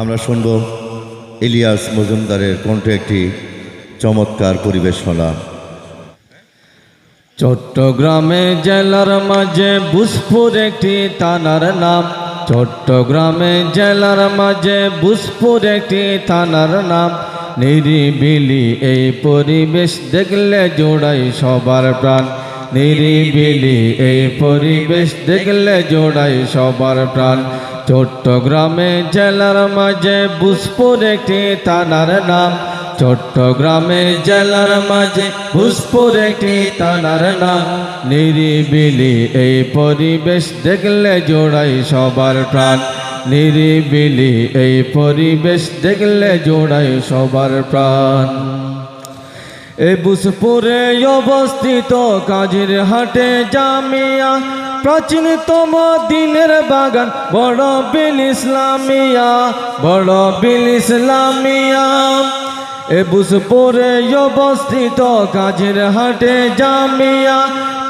আমরা শুনব ইলিয়াস মজুমদারের কণ্ঠে একটি চমৎকার পরিবেশনা চট্টগ্রামে জেলার মাঝে বুসপুর একটি থানার নাম। চট্টগ্রামে জেলার মাঝে বুসপুর একটি থানার নাম। নিরিবিলি এই পরিবেশ দেখলে জোড়াই সবার প্রাণ। নিরিবিলি এই পরিবেশ দেখলে জোড়াই সবার প্রাণ। চট্টগ্রামে জেলার মাঝে বুসপুর একটি থানার নাম। চট্টগ্রামে জেলার মাঝে ভুসপুর একটি তানার নাম। নিরিবিলি এই পরিবেশ দেখলে জোড়াই সবার প্রাণ। নিরিবিলি এই পরিবেশ দেখলে জোড়াই সবার প্রাণ। এই বুসপুরে অবস্থিত কাজের হাটে জামিয়া, প্রাচীনতম দিনের বাগান, বড় বিল ইসলামিয়া, বড় বিল ইসলামিয়া। এ বুসপুরে অবস্থিত কাজের হাটে জামিয়া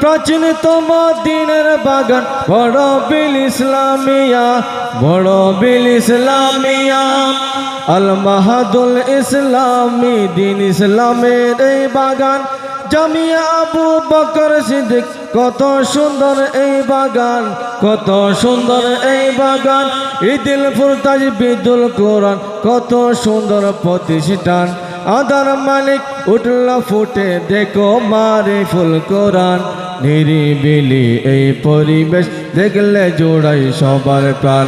প্রাচীনতম দিনের বাগান, বড় বিল ইসলামিয়া, বড় বিল ইসলামিয়া। আল মাহাদুল ইসলামী দিন ইসলামের এই বাগান, জামিয়া আবু বকর সিদ্দিক, কত সুন্দর এই বাগান, কত সুন্দর এই বাগান। ঈদিল ফুরতাজ বিদুল কোরআন, কত সুন্দর প্রতিষ্ঠান। আদার মালিক উঠল, ফুটে দেখো মারে ফুল কোরআন। নিরিবিলি এই পরিবেশ দেখলে জোড়াই সবার প্রাণ।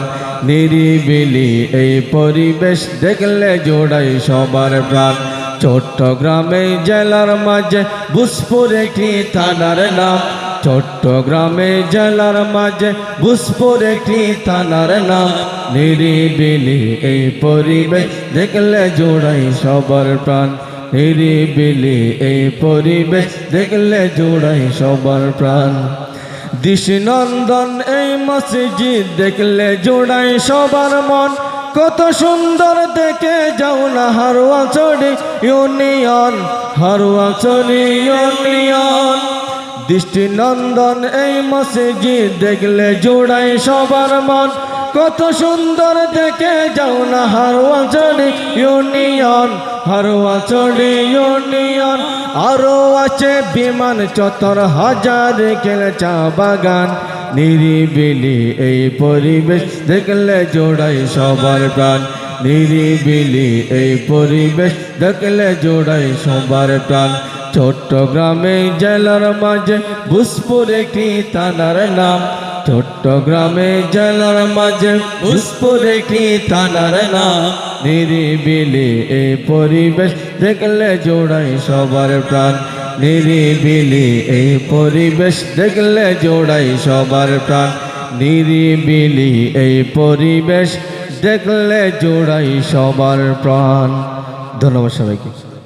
নিরিবিলি এই পরিবেশ দেখলে জোড়াই সবার প্রাণ। চট্টগ্রামে জেলার মাঝে বুসপুর একটি থানার নাম। চট্টগ্রামে জেলার মাঝে বুসপুর একটি থানার নাম। নিরিবিলি এই পরিবেশ দেখলে জোড়াই সবার প্রাণ। নিরিবিলি এই পরিবেশ দেখলে জোড়াই সবার প্রাণ। দিশনন্দন এই মসজিদ দেখলে জোড়াই সবার মন। কত সুন্দর দেখে যাও না হারুয়া চড়ি ইউনিয়ন, হারুয়া চড়ি ইউনিয়ন। দৃষ্টিনন্দন এই মসজিদ দেখলে জোড়াই সবার মন। কত সুন্দর দেখে যাও না হারুয়া চড়ি ইউনিয়ন, হারুয়া চড়ি ইউনিয়ন। আরও আছে বিমান চতর হাজার খেলে চা বাগান। নিরিবিলি এই পরিবেশ দেখলে জোড়াই সবার প্রাণ। নিরিবিলি এই পরিবেশ দেখলে জোড়াই সবার প্রাণ। চট্টগ্রামে জেলার মাঝে ভুসপুর একটি থানার নাম। চট্টগ্রামে জেলার মাঝে ভুসপুর একটি থানার নাম। নিরিবিলি এই পরিবেশ দেখলে জোড়াই সবার প্রাণ। নিরিবিলি এই পরিবেশ দেখলে জোড়াই সবার প্রাণ। নিরিবিলি এই পরিবেশ দেখলে জোড়াই সবার প্রাণ। ধন্যবাদ সবাইকে।